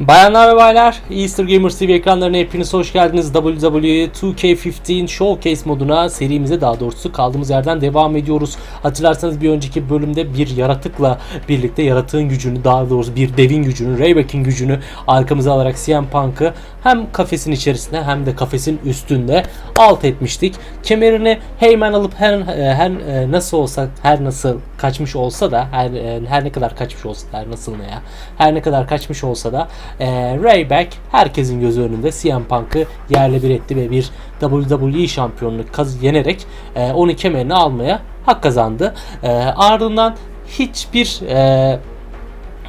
Bayanlar ve baylar, Easter Gamers TV ekranlarına hepiniz hoş geldiniz. WWE 2K15 Showcase moduna serimize daha doğrusu kaldığımız yerden devam ediyoruz. Hatırlarsanız bir önceki bölümde bir yaratıkla birlikte yaratığın gücünü daha doğrusu bir devin gücünü, Rayback'in gücünü arkamıza alarak CM Punk'ı hem kafesin içerisinde hem de kafesin üstünde alt etmiştik. Kemerini Heyman alıp her, her e, nasıl olsa her nasıl kaçmış olsa da her e, her ne kadar kaçmış olsa da her nasıl ne ya her ne kadar kaçmış olsa da e, Rayback herkesin gözü önünde CM Punk'ı yerle bir etti ve bir WWE şampiyonluğu kaz yenerek e, onun kemerini almaya hak kazandı. E, ardından hiçbir e,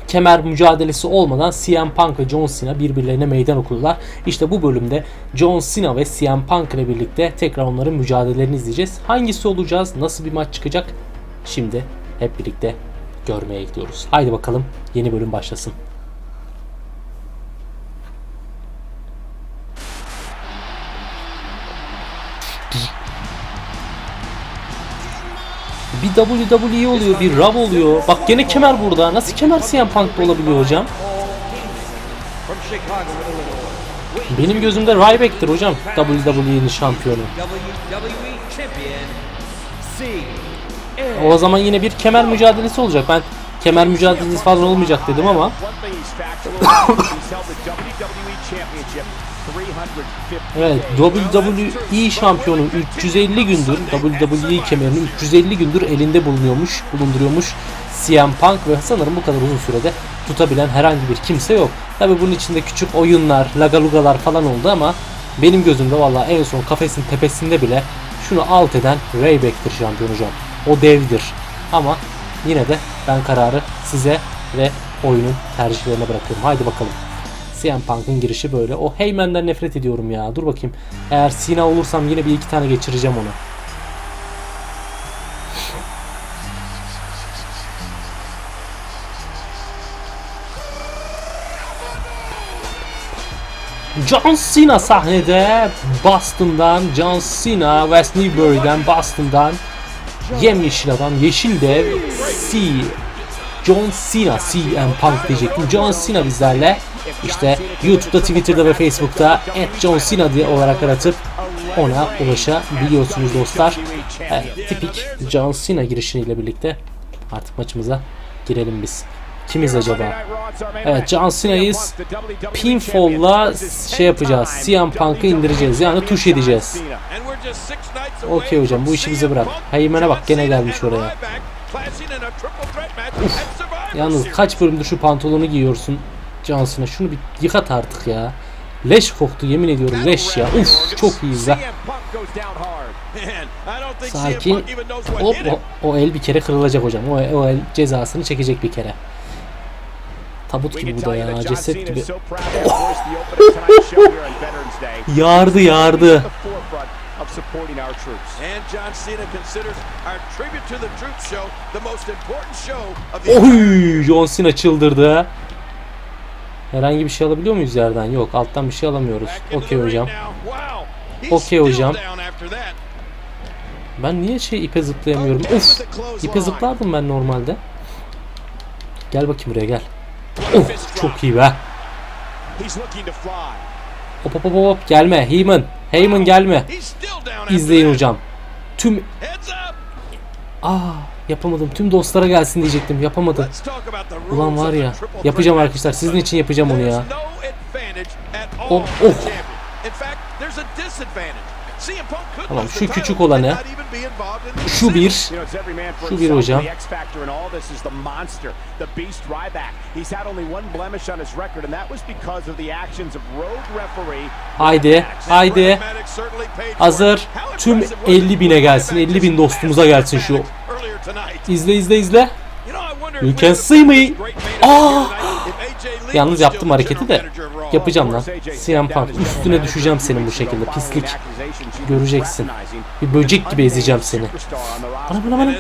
kemer mücadelesi olmadan CM Punk ve John Cena birbirlerine meydan okudular. İşte bu bölümde John Cena ve CM Punk ile birlikte tekrar onların mücadelelerini izleyeceğiz. Hangisi olacağız? Nasıl bir maç çıkacak? Şimdi hep birlikte görmeye gidiyoruz. Haydi bakalım yeni bölüm başlasın. WWE oluyor, bir Raw oluyor. Bak gene kemer burada. Nasıl kemer CM Punk'ta olabiliyor hocam? Benim gözümde Ryback'tir hocam WWE'nin şampiyonu. O zaman yine bir kemer mücadelesi olacak. Ben kemer mücadelesi fazla olmayacak dedim ama One thing he's factual, he's held the WWE Championship 350 evet WWE şampiyonu 350 gündür WWE kemerini 350 gündür elinde bulunuyormuş, bulunduruyormuş CM Punk ve sanırım bu kadar uzun sürede tutabilen herhangi bir kimse yok. Tabi bunun içinde küçük oyunlar, lagalugalar falan oldu ama benim gözümde valla en son kafesin tepesinde bile şunu alt eden Rayback'tir şampiyon hocam. O devdir. Ama yine de ben kararı size ve oyunun tercihlerine bırakıyorum. Haydi bakalım. CM Punk'ın girişi böyle. O Heyman'den nefret ediyorum ya. Dur bakayım. Eğer Cena olursam yine bir iki tane geçireceğim onu. John Cena sahnede Boston'dan John Cena West Newbury'den Boston'dan Yemyeşil adam Yeşil Dev C John Cena CM Punk diyecektim. John Cena bizlerle işte YouTube'da, Twitter'da ve Facebook'ta at John Cena diye olarak aratıp ona ulaşabiliyorsunuz dostlar. Evet, tipik John Cena girişiyle birlikte artık maçımıza girelim biz. Kimiz acaba? Evet John Cena'yız. Pinfall'la şey yapacağız. CM Punk'ı indireceğiz. Yani tuş edeceğiz. Okey hocam bu işi bize bırak. Heymen'e bak gene gelmiş oraya. Yalnız kaç bölümdür şu pantolonu giyiyorsun Cena. Şunu bir yıkat artık ya. Leş koktu yemin ediyorum leş ya. Uf çok iyiyiz ha. Sakin. Hop o, o el bir kere kırılacak hocam. O, o el cezasını çekecek bir kere. Tabut gibi bu da ya. Ceset gibi. Yardı yardı. of supporting our troops. And John Cena considers our tribute to the troops show the most important show of the Oy John Cena çıldırdı. Herhangi bir şey alabiliyor muyuz yerden? Yok alttan bir şey alamıyoruz. Okey hocam. Okey hocam. Ben niye şey ipe zıplayamıyorum? Uf! İpe zıplardım ben normalde. Gel bakayım buraya gel. Of çok iyi be. Hop hop hop hop gelme Heyman. Heyman gelme. İzleyin hocam. Tüm aa yapamadım. Tüm dostlara gelsin diyecektim. Yapamadım. Ulan var ya. Yapacağım arkadaşlar. Sizin için yapacağım onu ya. Oh, oh. Tamam, şu küçük olanı, Şu bir. Şu bir hocam. Haydi. Haydi. Hazır. Tüm impressive was 50 bine gelsin. 50 bin dostumuza gelsin şu. İzle izle izle. You can see me. Aa! Lee Yalnız yaptım hareketi de. Yapacağım lan. CM Punk üstüne düşeceğim senin bu şekilde. Pislik. Göreceksin. Bir böcek gibi ezeceğim seni. Bana bana bana.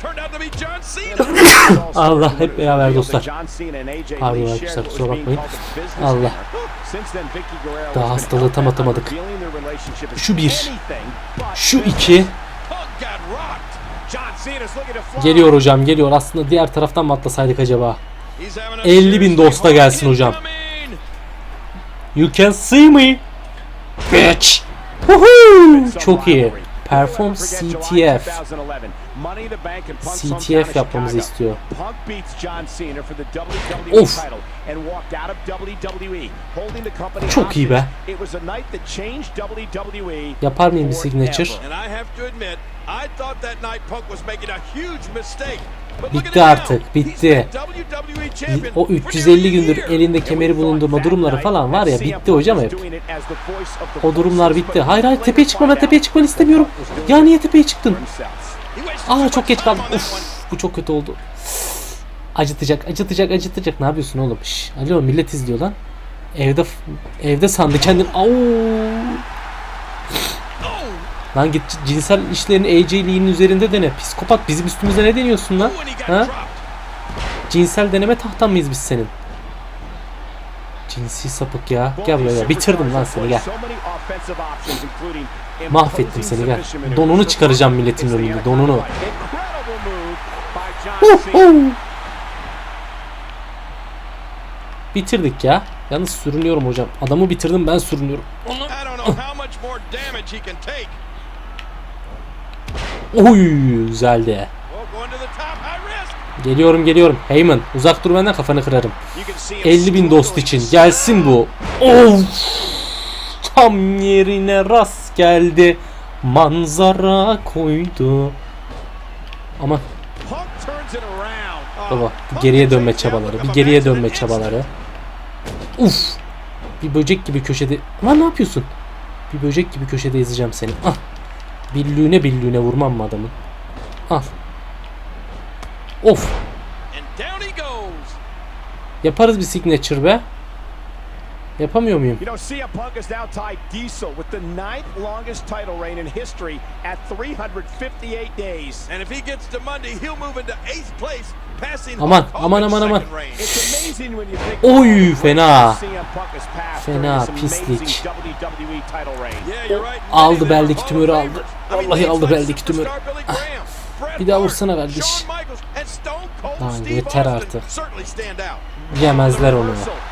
Allah, hep beraber dostlar. Pardon arkadaşlar, kusura bakmayın. Allah. Daha hastalığı tam atamadık. Şu bir. Şu iki. Punk got rocked. John Cena's looking to fly. Geliyor hocam geliyor. Aslında diğer taraftan mı atlasaydık acaba? He's having a 50 bin dosta gelsin hocam. You can see me. Bitch. Woohoo! Çok iyi. Perform CTF. CTF yapmamızı istiyor. Punk beats John Cena for the WWE Of. title and walked out of WWE, holding the company Çok iyi be. hostage. It was a night that changed WWE Yapar mıyım bir signature? Bitti artık, bitti. Champion O for 350 nearly a gündür elinde kemeri bulundurma durumları falan var ya bitti hocam hep. O durumlar bitti. Hayır hayır tepeye çıkma ben tepeye çıkmanı istemiyorum. Ya niye tepeye çıktın? Aa çok geç kaldım. Of, bu çok kötü oldu. Acıtacak, acıtacak, acıtacak. Ne yapıyorsun oğlum? Şş, alo millet izliyor lan. Evde evde sandı kendini. Au. Lan git cinsel işlerini AJ'liğinin üzerinde dene. Psikopat bizim üstümüze ne deniyorsun lan? Ha? Cinsel deneme tahtan mıyız biz senin? Cinsi sapık ya. Gel buraya. Bitirdim lan seni gel. Mahvettim seni, gel. Donunu çıkaracağım milletin önünde, donunu. Bitirdik ya. Yalnız sürünüyorum hocam. Adamı bitirdim ben sürünüyorum. Oy güzeldi. Oh. Geliyorum geliyorum. Heyman uzak dur benden kafanı kırarım. You can see him 50 bin dost için gelsin bu. Of! Tam yerine rast geldi. Manzara koydu. Ama around. baba bir geriye dönme çabaları. Bir geriye dönme çabaları. Uf! Bir böcek gibi köşede. Lan ne yapıyorsun? Bir böcek gibi köşede ezeceğim seni. Ah! Billüğüne billüğüne vurmam mı adamın? Al. Of! Yaparız bir signature be. Yapamıyor muyum? You know, CM Punk has now tied Diesel with the ninth longest title reign in history at 358 days. And if he gets to Monday, he'll move into eighth place, passing Aman, Hulk aman, Hogan's aman, aman. second reign. It's amazing when you think Oy, fena. reigns CM Punk has passed Fena, pislik. WWE title reign. Yeah, you're right. Aldı beldeki tümörü aldı. Vallahi aldı beldeki tümörü. Bret Bir daha vursana kardeş. Lan yeter artık. Yemezler onu. Cena.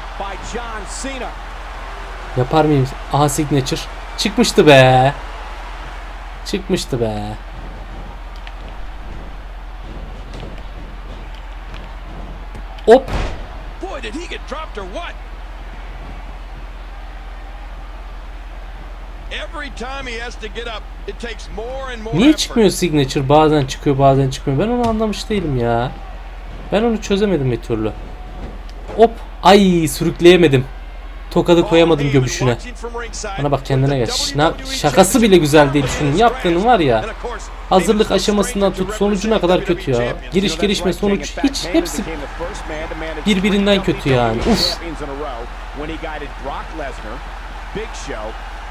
Yapar mıyım? Aha signature. Çıkmıştı be. Çıkmıştı be. Hop. Boy, did he get dropped or what? Every time he has to get up, it takes more and more Niye çıkmıyor signature? Bazen çıkıyor bazen çıkmıyor. Ben onu anlamış değilim ya. Ben onu çözemedim bir türlü. Hop. Ay sürükleyemedim. Tokadı koyamadım göbüşüne. Bana bak kendine geç. Ne, şakası bile güzel değil şunun. Yaptığının var ya. Hazırlık aşamasından tut sonucuna kadar kötü ya. Giriş gelişme sonuç hiç hepsi birbirinden kötü yani. Uf.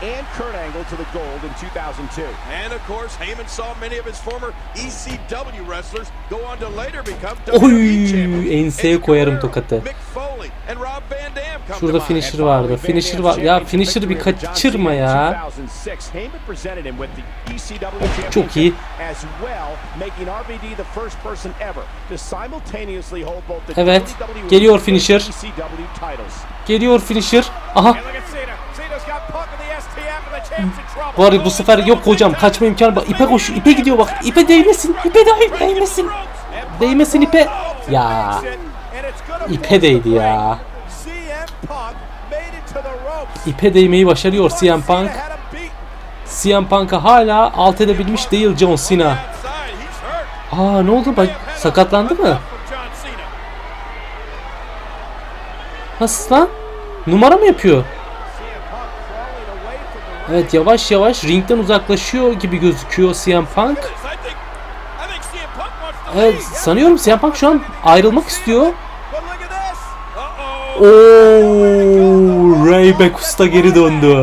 And Kurt Angle to the gold in 2002. And of course, Heyman saw many of his former ECW wrestlers go on to later become WWE champions. enseye koyarım tokatı. Mick Foley, and Rob Van Dam come Şurada finisher vardı. Finisher var. Ya finisher'ı bir kaçırma ya. Çok iyi. Evet, geliyor finisher. Geliyor finisher. Aha. Var bu sefer yok hocam kaçma imkanı bak. İpe koş. ipe gidiyor bak. İpe değmesin. İpe değ değmesin. Değmesin ipe. Ya. İpe değdi ya. İpe değmeyi başarıyor CM Punk. CM Punk'a hala alt edebilmiş değil John Cena. Aa ne oldu bak sakatlandı mı? Nasıl lan? Numara mı yapıyor? Evet yavaş yavaş ringden uzaklaşıyor gibi gözüküyor CM Punk. Evet sanıyorum CM Punk şu an ayrılmak istiyor. But look at this. Uh-oh. Oo, Rayback Usta geri döndü.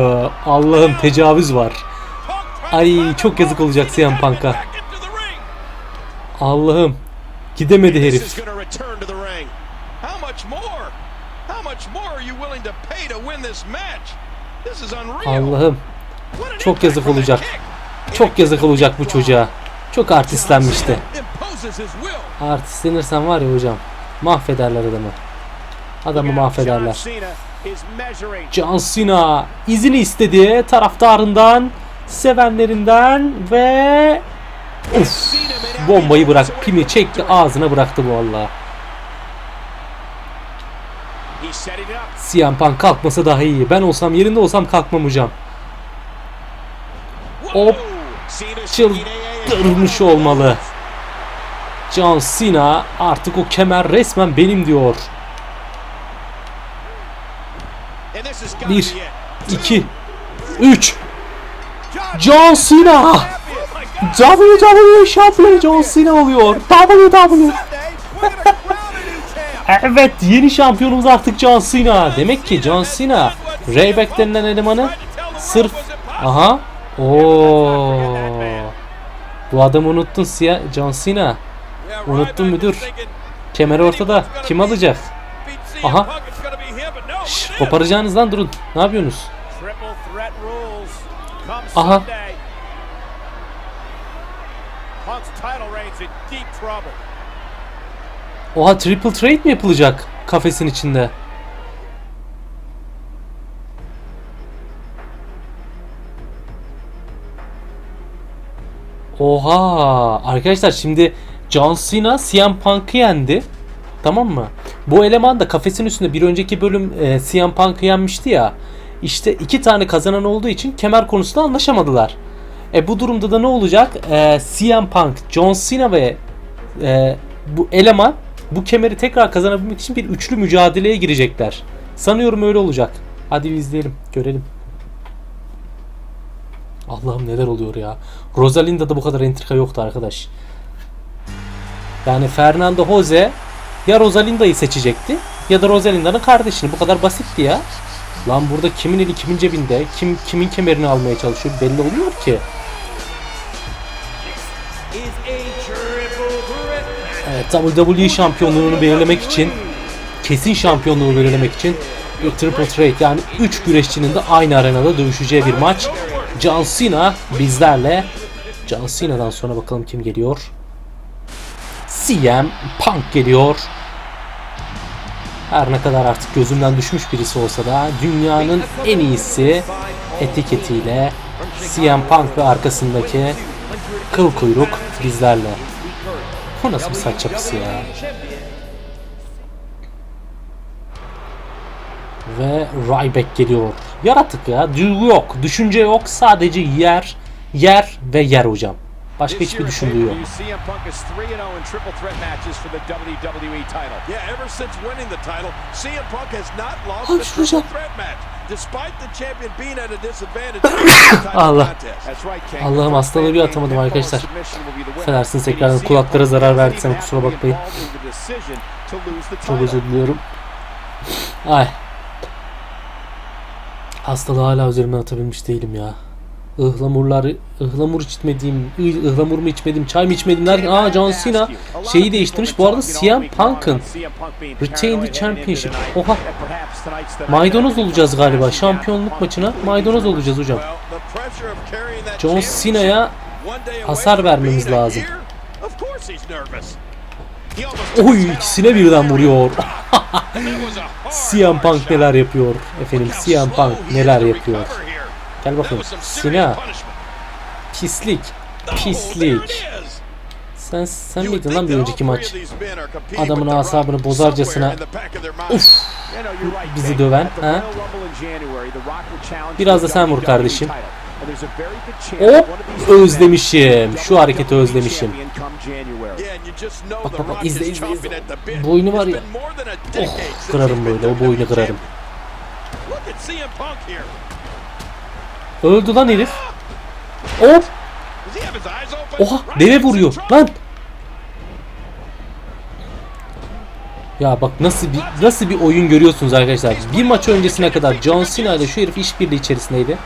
Allah'ım tecavüz var. Ay çok yazık olacak CM Punk'a. Allah'ım. Gidemedi herif. Allah'ım. Çok yazık olacak. Çok yazık olacak bu çocuğa. Çok artistlenmişti. Artistlenirsen var ya hocam. Mahvederler adamı. Adamı mahvederler. John Cena izini istedi taraftarından, sevenlerinden ve of bombayı bırak pimi çekti ağzına bıraktı bu up. CM Punk kalkmasa daha iyi. Ben olsam yerinde olsam kalkmam hocam. Hop çıldırmış olmalı. John Cena artık o kemer resmen benim diyor. Bir, iki, üç. John Cena. WWE şampiyonu John Cena oluyor. WWE. Evet yeni şampiyonumuz artık John Cena. Demek ki John Cena Rayback denilen elemanı sırf aha Oo. Bu adamı unuttun Siyah John Cena. Unuttun müdür? Kemer ortada. Kim alacak? Aha. Şş, koparacağınız lan durun. Ne yapıyorsunuz? Aha. Oha triple trade mi yapılacak kafesin içinde? Oha arkadaşlar şimdi John Cena CM Punk'ı yendi. Tamam mı? Bu eleman da kafesin üstünde bir önceki bölüm e, CM Punk'ı yenmişti ya. İşte iki tane kazanan olduğu için kemer konusunda anlaşamadılar. E bu durumda da ne olacak? E, CM Punk, John Cena ve e, bu eleman bu kemeri tekrar kazanabilmek için bir üçlü mücadeleye girecekler. Sanıyorum öyle olacak. Hadi izleyelim, görelim. Allah'ım neler oluyor ya. Rosalinda'da bu kadar entrika yoktu arkadaş. Yani Fernando Jose ya Rosalinda'yı seçecekti ya da Rosalinda'nın kardeşini. Bu kadar basitti ya. Lan burada kimin eli kimin cebinde, kim kimin kemerini almaya çalışıyor belli oluyor ki. Evet, WWE şampiyonluğunu belirlemek için kesin şampiyonluğu belirlemek için triple threat yani 3 güreşçinin de aynı arenada dövüşeceği bir maç. John Cena bizlerle. John Cena'dan sonra bakalım kim geliyor. CM Punk geliyor. Her ne kadar artık gözümden düşmüş birisi olsa da dünyanın en iyisi etiketiyle CM Punk ve arkasındaki kıl kuyruk bizlerle. Bu nasıl bir saç yapısı ya? Ve Ryback geliyor. Yaratık ya. Duygu yok. Düşünce yok. Sadece yer, yer ve yer hocam. Başka hiçbir düşündüğü yok. pay-per-view, CM Punk is 3-0 in triple threat matches for the WWE title. Yeah, ever since winning the title, CM Punk has not lost Abi a şunu triple yap. threat match, despite the champion being at a disadvantage. in the title Allah. Allah'ım hastalığı bir atamadım arkadaşlar. Affedersiniz tekrardan kulaklara zarar verdiysem kusura bakmayın. Çok özür diliyorum. Ay. Hastalığı hala üzerimden atabilmiş değilim ya. Ihlamurları, ıhlamur içmediğim, ıh- ıhlamur mu içmedim, çay mı içmedim derken aa John Cena şeyi değiştirmiş. Bu arada CM Punk'ın Retain the Championship. Oha. Maydanoz olacağız galiba. Şampiyonluk maçına maydanoz olacağız hocam. John Cena'ya hasar vermemiz lazım. Oy ikisine birden vuruyor. CM Punk neler yapıyor efendim. CM Punk neler yapıyor. Gel bakayım. Sina pislik. Pislik. Sen sen miydin lan bir önceki maç? Adamın asabını bozarcasına. Uf. Bizi döven, ha? Biraz da sen vur kardeşim. Hop özlemişim. Şu hareketi özlemişim. Bak, bak, bak, izle, izle, izle. oyunu var ya. Oh kırarım böyle. O bu oyunu WWE kırarım. Öldü lan herif. Hop. Eyes open? Oha deve vuruyor. Lan. Ya bak nasıl bir nasıl bir oyun görüyorsunuz arkadaşlar. Bir maç öncesine kadar John Cena ile şu herif işbirliği içerisindeydi.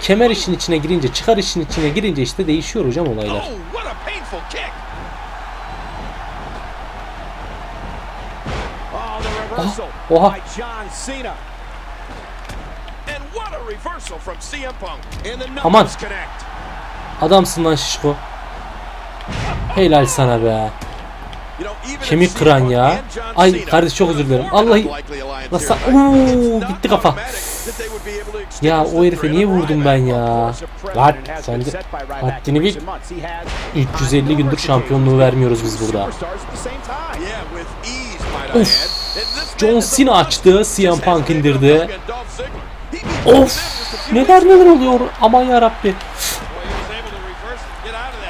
Kemer işin içine girince, çıkar işin içine girince işte değişiyor hocam olaylar. Oh. Oh, reversal oha. Aman. Adamsın lan şişko. Helal sana be. Kemik kıran ya. Ay kardeş çok özür dilerim. Vallahi nasıl Uuu gitti kafa. Ya o herife niye vurdum ben ya? Lan sen de haddini bil. 350 gündür şampiyonluğu vermiyoruz biz burada. Of. John Cena açtı, CM Punk indirdi. Of. Neler neler oluyor aman yarabbi.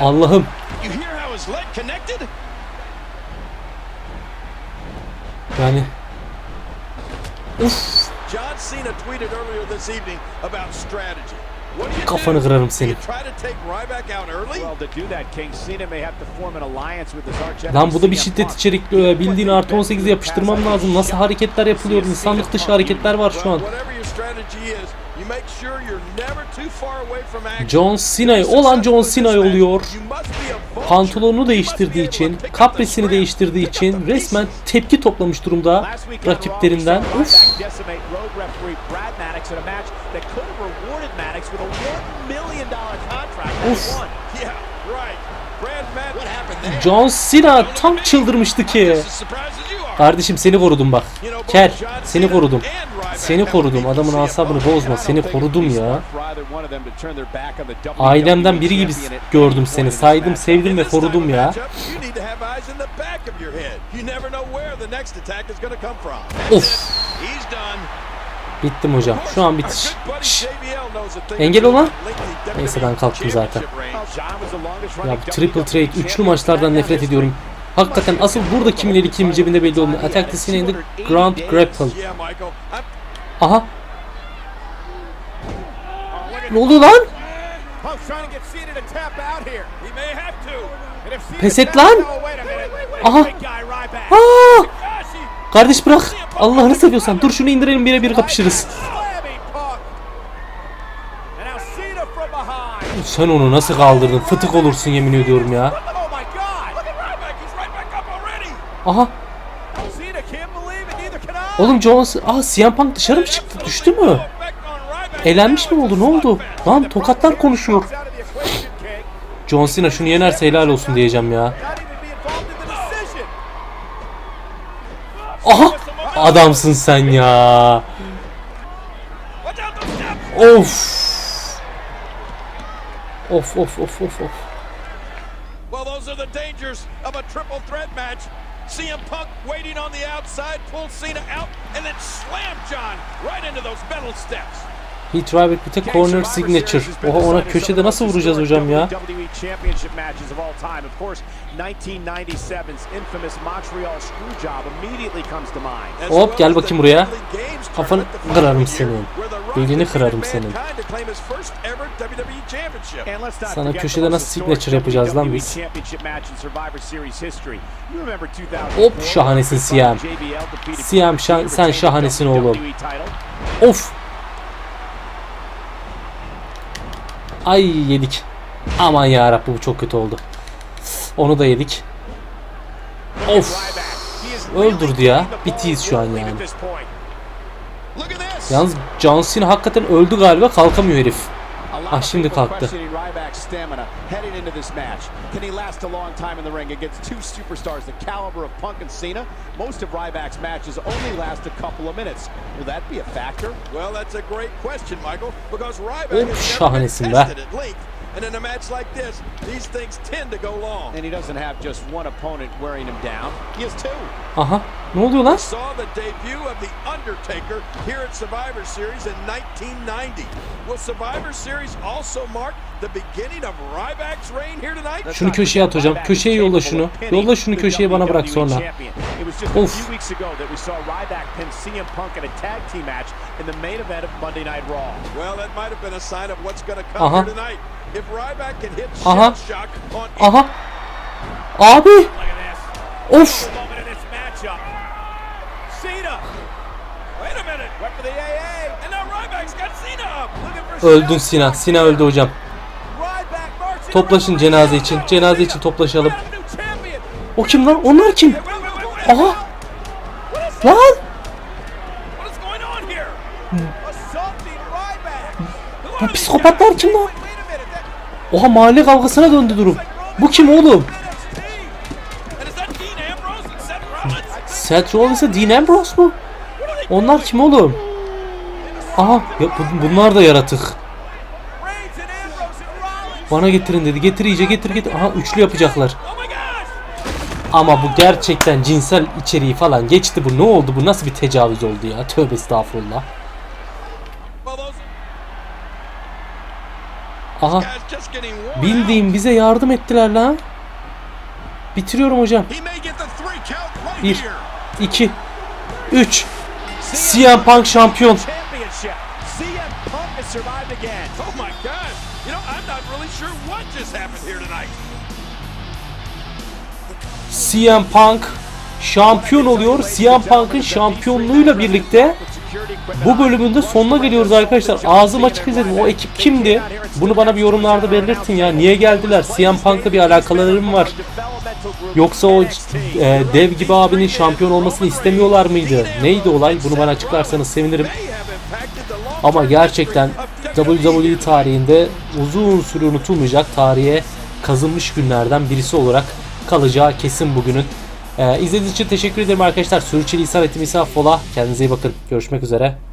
Allah'ım. Yani John Cena tweeted earlier this evening about strategy. What do you Kafanı do? kırarım seni. you try to take Ryback out early? Well, to do that, King Cena may have to form an alliance with his arch Lan bu da bir şiddet içerikli bildiğin artı 18'i yapıştırmam lazım. Nasıl hareketler yapılıyor? İnsanlık dışı hareketler var şu an. Well, whatever your strategy is, you make sure you're never too far away from action. John Cena'yı olan John Cena'yı oluyor. Pantolonunu değiştirdiği için, kaprisini değiştirdiği için resmen tepki toplamış durumda rakiplerinden. Uf. Ryback decimate road referee Brad Maddox in a match that could have rewarded Maddox with a $1 million contract that Uf. John Cena tam çıldırmıştı ki. Kardeşim seni korudum bak. Kel seni Cena korudum. Seni korudum. Adamın asabını bozma. Seni korudum ya. Ailemden biri gibi gördüm seni. Saydım, sevdim ve korudum ya. of. Bittim hocam. Şu an bitiş. Thing Engel olan? Neyse, ben kalktım zaten. Ya bu triple threat üçlü maçlardan nefret ediyorum. Hakikaten asıl burada kimin eli kimin cebinde belli olmuyor. İn the ground grapple. Aha. Ne oluyor lan? Pes et lan. Aha. Aa! Kardeş bırak. Allah'ını seviyorsan dur şunu indirelim birebir kapışırız. Sen onu nasıl kaldırdın? Fıtık olursun yemin ediyorum ya. Already. Aha. Oğlum Jones, aa CM Punk dışarı mı çıktı? Düştü mü? Elenmiş mi oldu? Ne oldu? Lan tokatlar konuşuyor. John Cena şunu yenerse helal olsun diyeceğim ya. Aha! Adamsın sen ya. Of. Of of of of of. Well, those are the dangers of a triple threat match. CM Punk waiting on the outside, pulls Cena out, and then slammed John right into those metal steps. Hit Ryback with a corner signature. Oha ona köşede nasıl vuracağız hocam ya? WWE Championship matches of all time. Of course, 1997's infamous Montreal Screwjob immediately comes to mind. As Hop, gel bakayım buraya. Kafanı kırarım senin. Belini kırarım senin. Not Sana köşede nasıl signature yapacağız lan WWE biz? Championship match in Survivor Series history. You remember 2004, Hop, şahanesin CM. JBL defeated CM şa- Cena sen şahanesin the oğlum. Of. Ay yedik. Aman ya Rabbi bu çok kötü oldu. Onu da yedik. Of. Öldürdü ya. Bitiyiz şu an yani. at this point. Look at this. Yalnız John Cena hakikaten öldü galiba kalkamıyor herif. Ah, şimdi kalktı. questioning Ryback's stamina heading into this match. Can he last a long time in the ring against two superstars the caliber of Punk and Cena? Most of Ryback's matches only last a couple of minutes. Will that be a factor? Well, that's a great question, Michael, because Ryback Hop, has never şahanesin be. Tested at length. And in a match like this, these things tend to go long. And he doesn't have just one opponent wearing him down. He has two. Aha. Ne oluyor lan? Saw the debut of The Undertaker here at Survivor Series in 1990. Will Survivor Series also mark the beginning of Ryback's reign here tonight? Şunu köşeye at hocam. Köşeye yolla şunu. Yolla şunu köşeye bana bırak sonra. It was just a Of. few weeks ago that we saw Ryback pin CM Punk in a tag team match in the main event of Monday Night Raw. Well, that might have been a sign of what's going to come uh-huh. Aha. Aha. Aha. Abi. Of. Öldün Sina. Sina öldü hocam. Toplaşın cenaze için. Cenaze için toplaşalım. O kim lan? Onlar kim? Aha. Lan. Bu psikopatlar kim lan? Oha mahalle kavgasına döndü durum. Bu kim oğlum? NXT. And is that Dean Seth Ambrose mu? Onlar kim oğlum? Aha ya bu- bunlar da yaratık. Rollins. Bana getirin dedi. Getir iyice getir getir. Aha üçlü yapacaklar. Ama bu gerçekten cinsel içeriği falan geçti bu. Ne oldu bu? Nasıl bir tecavüz oldu ya? Tövbe estağfurullah. Well, those Aha bildiğim bize yardım ettiler lan. Bitiriyorum hocam. out. He may get the three count right Bir, here. iki, üç. CM Punk şampiyon. CM Punk şampiyon oluyor. CM Punk'ın şampiyonluğuyla birlikte bu bölümün de sonuna geliyoruz arkadaşlar. Ağzım açık izledim. O ekip kimdi? Bunu bana bir yorumlarda belirtin ya. Niye geldiler? CM Punk'la bir alakaları mı var? Yoksa o e, dev gibi abinin şampiyon olmasını istemiyorlar mıydı? Neydi olay? Bunu bana açıklarsanız sevinirim. Ama gerçekten WWE tarihinde uzun süre unutulmayacak tarihe kazınmış günlerden birisi olarak kalacağı kesin bugünün. Ee, izlediğiniz için teşekkür ederim arkadaşlar. Sürçülisan etimizi affola. Kendinize iyi bakın. Görüşmek üzere.